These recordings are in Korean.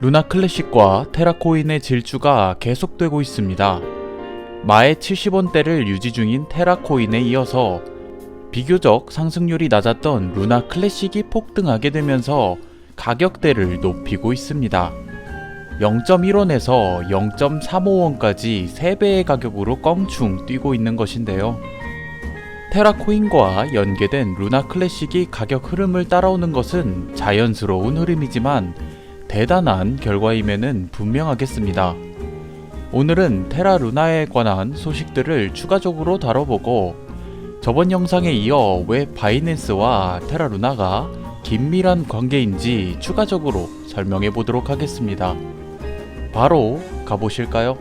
루나 클래식과 테라코인의 질주가 계속되고 있습니다. 마의 70원대를 유지 중인 테라코인에 이어서 비교적 상승률이 낮았던 루나 클래식이 폭등하게 되면서 가격대를 높이고 있습니다. 0.1원에서 0.35원까지 3배의 가격으로 껑충 뛰고 있는 것인데요. 테라코인과 연계된 루나 클래식이 가격 흐름을 따라오는 것은 자연스러운 흐름이지만 대단한 결과임에는 분명하겠습니다. 오늘은 테라 루나에 관한 소식들을 추가적으로 다뤄보고 저번 영상에 이어 왜 바이낸스와 테라 루나가 긴밀한 관계인지 추가적으로 설명해 보도록 하겠습니다. 바로 가보실까요?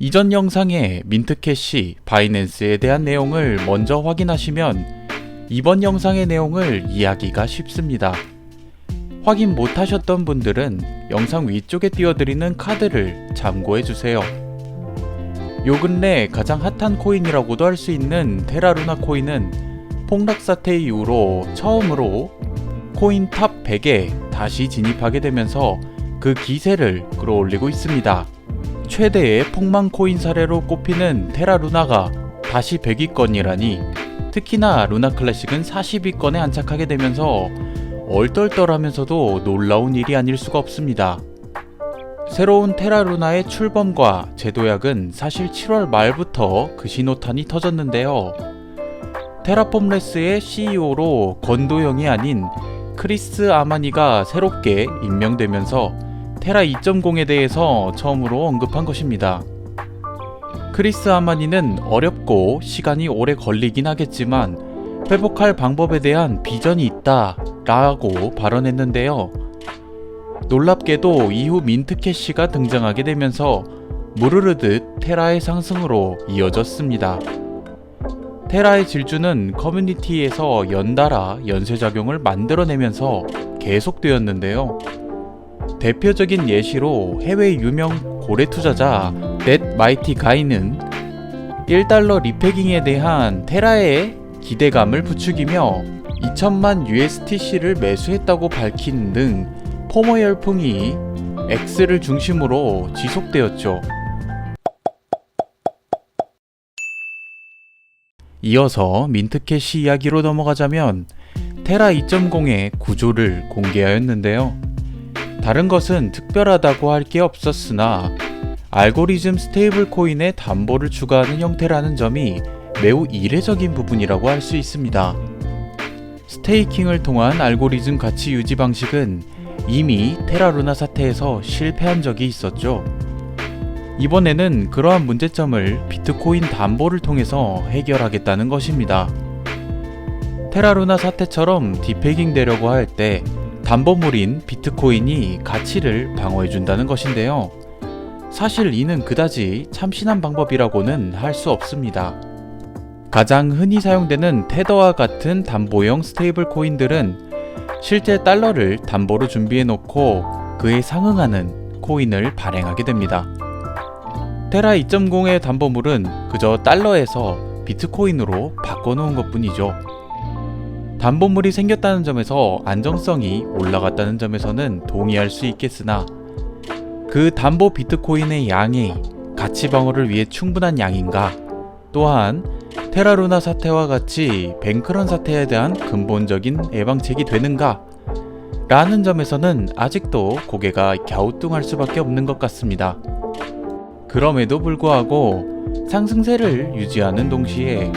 이전 영상의 민트캐시, 바이낸스에 대한 내용을 먼저 확인하시면 이번 영상의 내용을 이해하기가 쉽습니다. 확인 못하셨던 분들은 영상 위쪽에 띄워드리는 카드를 참고해주세요. 요 근래 가장 핫한 코인이라고도 할 수 있는 테라루나 코인은 폭락 사태 이후로 처음으로 코인 탑 100에 다시 진입하게 되면서 그 기세를 끌어올리고 있습니다. 최대의 폭망 코인 사례로 꼽히는 테라루나가 다시 100위권이라니 특히나 루나 클래식은 40위권에 안착하게 되면서 얼떨떨하면서도 놀라운 일이 아닐 수가 없습니다. 새로운 테라루나의 출범과 제도약은 사실 7월 말부터 그 신호탄이 터졌는데요. 테라폼레스의 CEO로 건도영이 아닌 크리스 아마니가 새롭게 임명되면서 테라 2.0에 대해서 처음으로 언급한 것입니다. 크리스 아마니는 어렵고 시간이 오래 걸리긴 하겠지만 회복할 방법에 대한 비전이 있다 라고 발언했는데요. 놀랍게도 이후 민트캐시가 등장하게 되면서 무르르듯 테라의 상승으로 이어졌습니다. 테라의 질주는 커뮤니티에서 연달아 연쇄작용을 만들어내면서 계속되었는데요. 대표적인 예시로 해외 유명 고래 투자자 넷 마이티 가이는 1달러 리패깅에 대한 테라의 기대감을 부추기며 2천만 USTC를 매수했다고 밝힌 등 포모 열풍이 X를 중심으로 지속되었죠. 이어서 민트캐시 이야기로 넘어가자면 테라 2.0의 구조를 공개하였는데요. 다른 것은 특별하다고 할 게 없었으나 알고리즘 스테이블 코인의 담보를 추가하는 형태라는 점이 매우 이례적인 부분이라고 할 수 있습니다. 스테이킹을 통한 알고리즘 가치 유지 방식은 이미 테라루나 사태에서 실패한 적이 있었죠. 이번에는 그러한 문제점을 비트코인 담보를 통해서 해결하겠다는 것입니다. 테라루나 사태처럼 디페깅 되려고 할 때 담보물인 비트코인이 가치를 방어해준다는 것인데요. 사실 이는 그다지 참신한 방법이라고는 할 수 없습니다. 가장 흔히 사용되는 테더와 같은 담보형 스테이블 코인들은 실제 달러를 담보로 준비해 놓고 그에 상응하는 코인을 발행하게 됩니다. 테라 2.0의 담보물은 그저 달러에서 비트코인으로 바꿔놓은 것 뿐이죠. 담보물이 생겼다는 점에서 안정성이 올라갔다는 점에서는 동의할 수 있겠으나 그 담보 비트코인의 양이 가치 방어를 위해 충분한 양인가? 또한 테라루나 사태와 같이 뱅크런 사태에 대한 근본적인 예방책이 되는가? 라는 점에서는 아직도 고개가 갸우뚱할 수밖에 없는 것 같습니다. 그럼에도 불구하고 상승세를 유지하는 동시에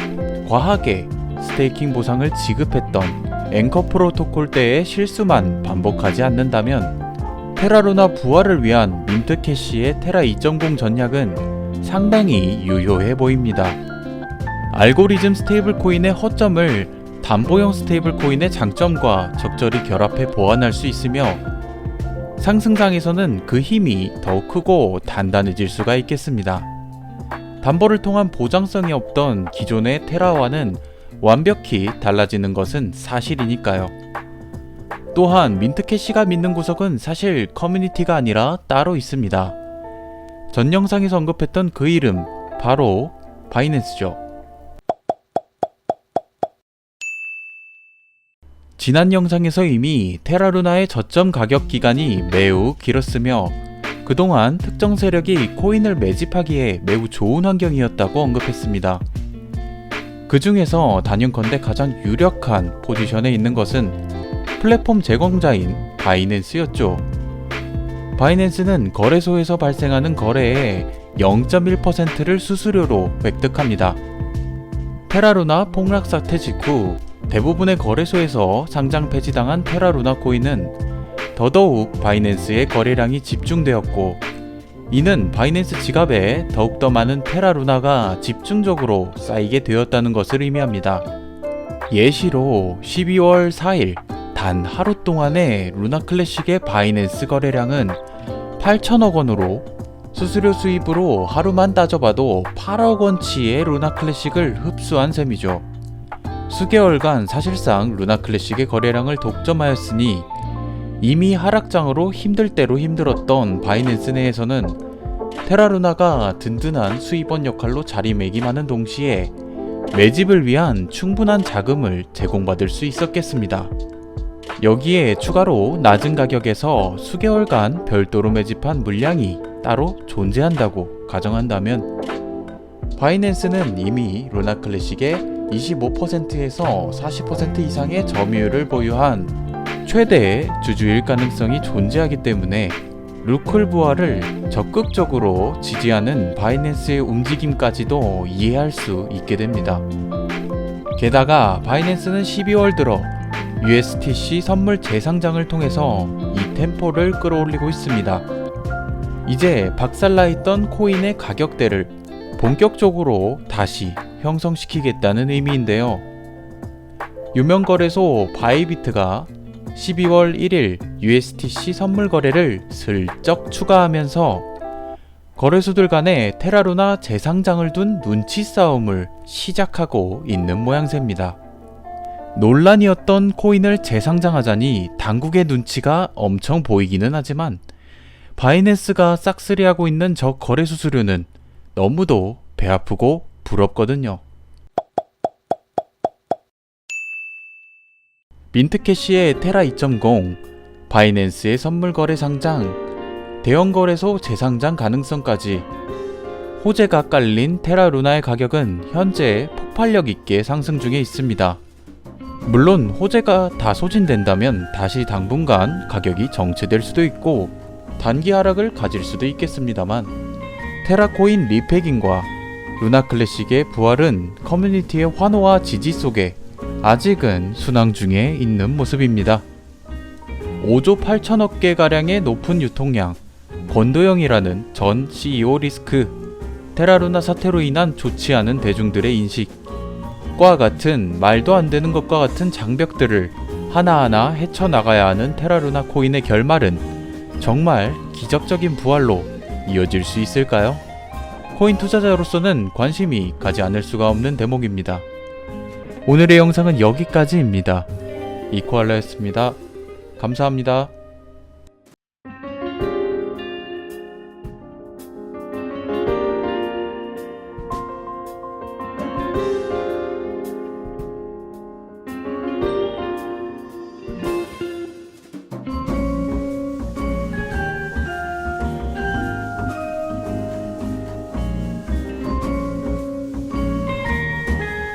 과하게 스테이킹 보상을 지급했던 앵커 프로토콜 때의 실수만 반복하지 않는다면 테라루나 부활을 위한 민트캐시의 테라 2.0 전략은 상당히 유효해 보입니다. 알고리즘 스테이블 코인의 허점을 담보형 스테이블 코인의 장점과 적절히 결합해 보완할 수 있으며 상승장에서는 그 힘이 더욱 크고 단단해질 수가 있겠습니다. 담보를 통한 보장성이 없던 기존의 테라와는 완벽히 달라지는 것은 사실이니까요. 또한 민트캐시가 믿는 구석은 사실 커뮤니티가 아니라 따로 있습니다. 전 영상에서 언급했던 그 이름 바로 바이낸스죠. 지난 영상에서 이미 테라루나의 저점 가격 기간이 매우 길었으며 그동안 특정 세력이 코인을 매집하기에 매우 좋은 환경이었다고 언급했습니다. 그 중에서 단연컨대 가장 유력한 포지션에 있는 것은 플랫폼 제공자인 바이낸스였죠. 바이낸스는 거래소에서 발생하는 거래의 0.1%를 수수료로 획득합니다. 테라루나 폭락 사태 직후 대부분의 거래소에서 상장 폐지당한 테라루나 코인은 더더욱 바이낸스의 거래량이 집중되었고 이는 바이낸스 지갑에 더욱더 많은 테라루나가 집중적으로 쌓이게 되었다는 것을 의미합니다. 예시로 12월 4일 단 하루 동안의 루나 클래식의 바이낸스 거래량은 8천억 원으로 수수료 수입으로 하루만 따져봐도 8억 원치의 루나 클래식을 흡수한 셈이죠. 수개월간 사실상 루나 클래식의 거래량을 독점하였으니 이미 하락장으로 힘들 대로 힘들었던 바이낸스 내에서는 테라루나가 든든한 수입원 역할로 자리매김하는 동시에 매집을 위한 충분한 자금을 제공받을 수 있었겠습니다. 여기에 추가로 낮은 가격에서 수개월간 별도로 매집한 물량이 따로 존재한다고 가정한다면 바이낸스는 이미 루나 클래식의 25%에서 40% 이상의 점유율을 보유한 최대의 주주일 가능성이 존재하기 때문에 루클 부활을 적극적으로 지지하는 바이낸스의 움직임까지도 이해할 수 있게 됩니다. 게다가 바이낸스는 12월 들어 USTC 선물 재상장을 통해서 이 템포를 끌어올리고 있습니다. 이제 박살나 있던 코인의 가격대를 본격적으로 다시 형성시키겠다는 의미인데요. 유명 거래소 바이비트가 12월 1일 USTC 선물 거래를 슬쩍 추가하면서 거래소들 간의 테라루나 재상장을 둔 눈치 싸움을 시작하고 있는 모양새입니다. 논란이었던 코인을 재상장하자니 당국의 눈치가 엄청 보이기는 하지만 바이낸스가 싹쓸이하고 있는 저 거래 수수료는 너무도 배 아프고 부럽거든요. 민트캐시의 테라 2.0, 바이낸스의 선물 거래 상장, 대형 거래소 재상장 가능성까지 호재가 깔린 테라 루나의 가격은 현재 폭발력 있게 상승 중에 있습니다. 물론 호재가 다 소진된다면 다시 당분간 가격이 정체될 수도 있고 단기 하락을 가질 수도 있겠습니다만 테라코인 리패깅과 루나 클래식의 부활은 커뮤니티의 환호와 지지 속에 아직은 순항 중에 있는 모습입니다. 5조 8천억 개 가량의 높은 유통량, 권도영이라는 전 CEO 리스크, 테라루나 사태로 인한 좋지 않은 대중들의 인식, 과 같은 말도 안 되는 것과 같은 장벽들을 하나하나 헤쳐나가야 하는 테라루나 코인의 결말은 정말 기적적인 부활로 이어질 수 있을까요? 코인 투자자로서는 관심이 가지 않을 수가 없는 대목입니다. 오늘의 영상은 여기까지입니다. 이코알라였습니다. 감사합니다.